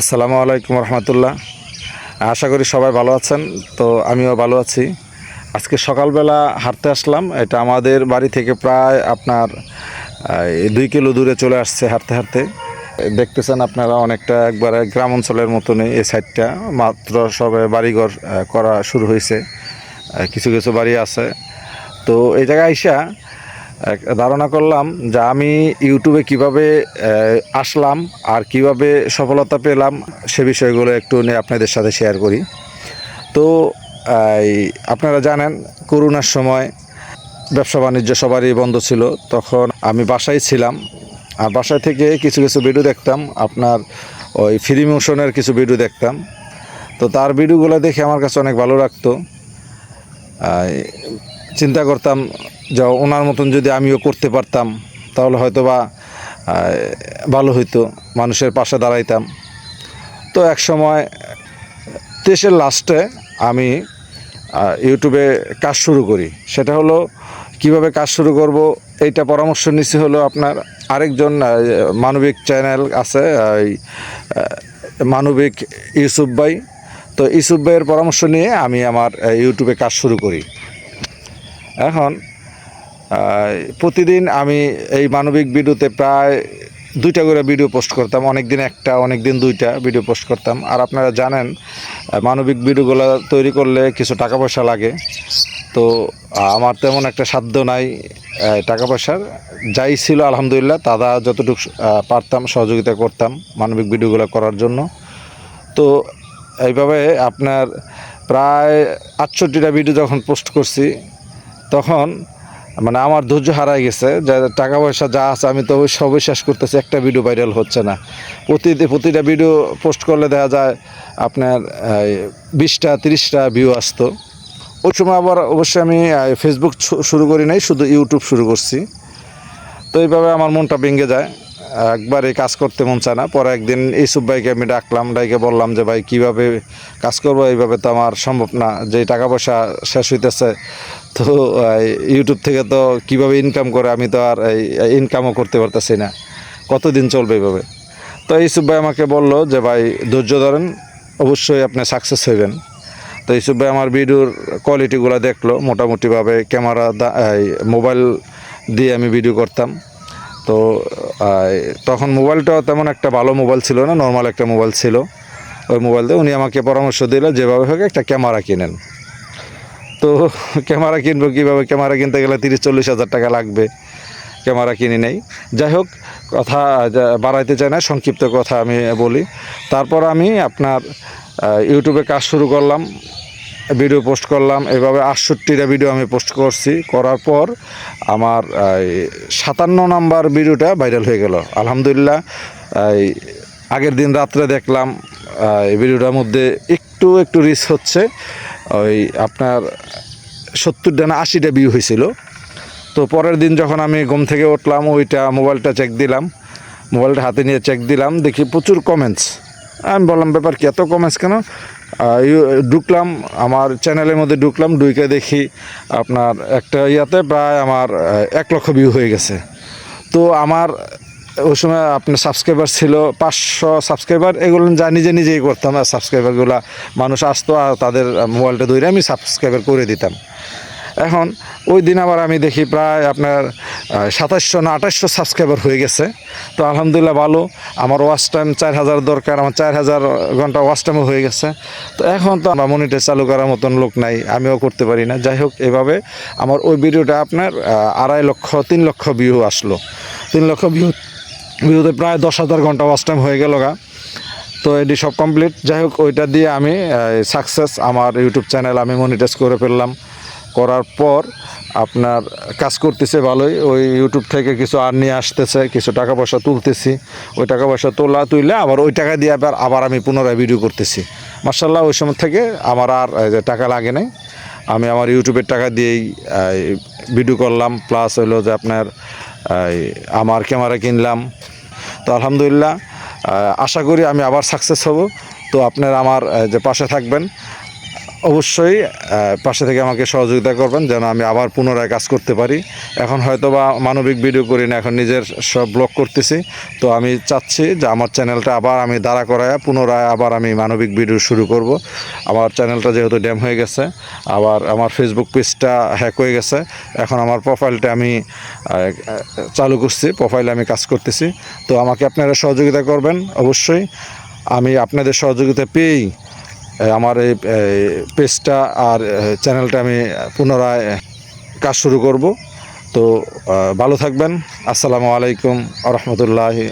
আসসালামু আলাইকুম রহমতুল্লাহ। আশা করি সবাই ভালো আছেন, তো আমিও ভালো আছি। আজকে সকালবেলা হাঁটতে আসলাম, এটা আমাদের বাড়ি থেকে প্রায় আপনার দুই কিলো দূরে চলে আসছে হাঁটতে হাঁটতে। দেখতেছেন আপনারা অনেকটা একবারে গ্রাম অঞ্চলের মতনই এই সাইডটা, মাত্র সবে বাড়িঘর করা শুরু হয়েছে। কিছু কিছু বাড়ি আছে। তো এই জায়গায় আইসা ধারণা করলাম যে আমি ইউটিউবে কীভাবে আসলাম আর কীভাবে সফলতা পেলাম সে বিষয়গুলো একটু নিয়ে আপনাদের সাথে শেয়ার করি। তো আপনারা জানেন করোনার সময় ব্যবসা বাণিজ্য সবারই বন্ধ ছিল। তখন আমি বাসায় ছিলাম। আর বাসায় থেকে কিছু কিছু ভিডিও দেখতাম। আপনার ওই ফ্রি মোশনের কিছু ভিডিও দেখতাম। তো তার ভিডিওগুলো দেখে আমার কাছে অনেক ভালো লাগতো। চিন্তা করতাম যে ওনার মতন যদি আমিও করতে পারতাম, তাহলে হয়তো বা ভালো হইতো, মানুষের পাশে দাঁড়াইতাম। তো এক সময়, দেশের লাস্টে আমি ইউটিউবে কাজ শুরু করি। সেটা হলো, কীভাবে কাজ শুরু করব, এইটা পরামর্শ নিচ্ছি হলো আপনার আরেকজন মানবিক চ্যানেল আছে মানবিক ইউসুফ ভাই। তো ইউসুফ ভাইয়ের পরামর্শ নিয়ে আমি আমার ইউটিউবে কাজ শুরু করি। এখন প্রতিদিন আমি এই মানবিক ভিডিওতে প্রায় দুইটা করে ভিডিও পোস্ট করতাম অনেক দিন একটা অনেক দিন দুইটা ভিডিও পোস্ট করতাম। আর আপনারা জানেন মানবিক ভিডিওগুলো তৈরি করলে কিছু টাকা পয়সা লাগে। তো আমার তেমন একটা সাধ্য নাই টাকা পয়সার। যাই ছিল, আলহামদুলিল্লাহ দাদা যতটুকু পারতাম, সহযোগিতা করতাম মানবিক ভিডিওগুলো করার জন্য। তো, এইভাবে আপনার প্রায় আটষট্টিটা ভিডিও যখন পোস্ট করছি, তখন মানে আমার ধৈর্য হারাই গেছে, যা টাকা পয়সা যা আছে আমি তো সবই শেষ করতেছি, একটা ভিডিও ভাইরাল হচ্ছে না। প্রতি প্রতিটা ভিডিও পোস্ট করলে দেখা যায় আপনার বিশটা, তিরিশটা ভিউ আসতো। ওই সময় আবার অবশ্যই আমি ফেসবুক শুরু করি নাই, শুধু ইউটিউব শুরু করছি। তো এইভাবে আমার মনটা ভেঙে যায়। একবার কাজ করতে মন চায় না। পরে একদিন ইসুফ ভাইকে আমি ডাকলাম, ডাইকে বললাম যে, ভাই, কীভাবে কাজ করব? এইভাবে তো আমার সম্ভব না। যে টাকা পয়সা শেষ হইতেছে, তো ইউটিউব থেকে তো কীভাবে ইনকাম করে আমি তো আর এই ইনকামও করতে পারতেছি না। কতদিন চলবে এইভাবে? তো ইসুফ ভাই আমাকে বলল যে, ভাই, ধৈর্য ধরেন, অবশ্যই আপনি সাকসেস হইবেন। তো ইসুফ ভাই আমার ভিডিওর কোয়ালিটিগুলো দেখল। মোটামুটিভাবে ক্যামেরা মোবাইল দিয়ে আমি ভিডিও করতাম। তো তখন মোবাইলটাও তেমন একটা ভালো মোবাইল ছিল না নর্মাল একটা মোবাইল ছিল। ওই মোবাইল দিয়ে উনি আমাকে পরামর্শ দিল, যেভাবে হোক একটা ক্যামেরা কিনেন। তো ক্যামেরা কিনবো কীভাবে? ক্যামেরা কিনতে গেলে তিরিশ, চল্লিশ হাজার টাকা লাগবে, ক্যামেরা কিনে নেই। যাই হোক, কথা বাড়াইতে চাই না, সংক্ষিপ্ত কথা আমি বলি। তারপর আমি আপনার ইউটিউবে কাজ শুরু করলাম। ভিডিও পোস্ট করলাম। এভাবে আটষট্টিটা ভিডিও আমি পোস্ট করছি। করার পর আমার সাতান্ন নাম্বার ভিডিওটা ভাইরাল হয়ে গেল। আলহামদুলিল্লাহ এই, আগের দিন রাত্রে দেখলাম এই ভিডিওটার মধ্যে একটু একটু রিচ হচ্ছে। ওই আপনার সত্তরটা না আশিটা ভিউ হয়েছিল। তো পরের দিন যখন আমি ঘুম থেকে উঠলাম ওইটা মোবাইলটা চেক দিলাম। মোবাইলটা হাতে নিয়ে চেক দিলাম। দেখি প্রচুর কমেন্টস আমি বললাম ব্যাপার কি এত কমেন্টস কেন? ঢুকলাম, আমার চ্যানেলের মধ্যে ঢুকলাম, ঢুকে দেখি আপনার একটা ইয়াতে প্রায় আমার এক লক্ষ ভিউ হয়ে গেছে। তো আমার ওই সময় আপনার সাবস্ক্রাইবার ছিল পাঁচশো সাবস্ক্রাইবার এগুলো যা নিজে নিজেই করতাম, আর সাবস্ক্রাইবারগুলো মানুষ আসতো, আর তাদের মোবাইলটা ধরে আমি সাবস্ক্রাইবার করে দিতাম। এখন ওই দিন আবার আমি দেখি প্রায় আপনার সাতাশশো না আঠাশশো সাবস্ক্রাইবার হয়ে গেছে। তো আলহামদুলিল্লাহ ভালো, আমার ওয়াচ টাইম চার হাজার দরকার, আমার চার হাজার ঘণ্টা ওয়াচ টাইমও হয়ে গেছে। তো এখন তো আমার মনিটর চালু করার মতন লোক নাই, আমিও করতে পারি না। যাই হোক, এভাবে আমার ওই ভিডিওটা আপনার আড়াই লক্ষ, তিন লক্ষ ভিউ আসলো। তিন লক্ষ ভিউ ভিউতে প্রায় দশ হাজার ঘণ্টা ওয়াচ টাইম হয়ে গেল গা। তো এটি সব কমপ্লিট যাই হোক, ওইটা দিয়ে আমি সাকসেস আমার ইউটিউব চ্যানেল আমি মনিটাইজ করে ফেললাম। করার পর আপনার কাজ করতেছে ভালোই। ওই ইউটিউব থেকে কিছু আর নিয়ে আসতেছে, কিছু টাকা পয়সা তুলতেছি। ওই টাকা পয়সা তোলা তুইলে আবার ওই টাকা দিয়ে আবার আবার আমি পুনরায় ভিডিও করতেছি। মার্শাল্লাহ ওই সময় থেকে আমার আর টাকা লাগে নাই। আমি আমার ইউটিউবের টাকা দিয়েই ভিডিও করলাম। প্লাস হইল যে আপনার আমার ক্যামেরা কিনলাম। তো আলহামদুলিল্লাহ আশা করি আমি আবার সাকসেস হব। তো আপনারা আমার যে, পাশে থাকবেন। অবশ্যই পাশে থেকে আমাকে সহযোগিতা করবেন যেন আমি আবার পুনরায় কাজ করতে পারি। এখন হয়তো বা মানবিক ভিডিও করি না, এখন নিজের সব ব্লগ করতেছি। তো আমি চাচ্ছি যে আমার চ্যানেলটা আবার আমি দাঁড়া করায় পুনরায় আবার আমি মানবিক ভিডিও শুরু করব। আমার চ্যানেলটা যেহেতু ড্যাম হয়ে গেছে, আবার আমার ফেসবুক পেজটা হ্যাক হয়ে গেছে, এখন আমার প্রোফাইলটা আমি চালু করছি প্রোফাইলে আমি কাজ করতেছি। তো আমাকে আপনারা সহযোগিতা করবেন, অবশ্যই। আমি আপনাদের সহযোগিতা পেয়েই আমার এই পেজটা আর চ্যানেলটা আমি পুনরায় কাজ শুরু করব। তো ভালো থাকবেন। আসসালামু আলাইকুম আ রহমতুল্লাহি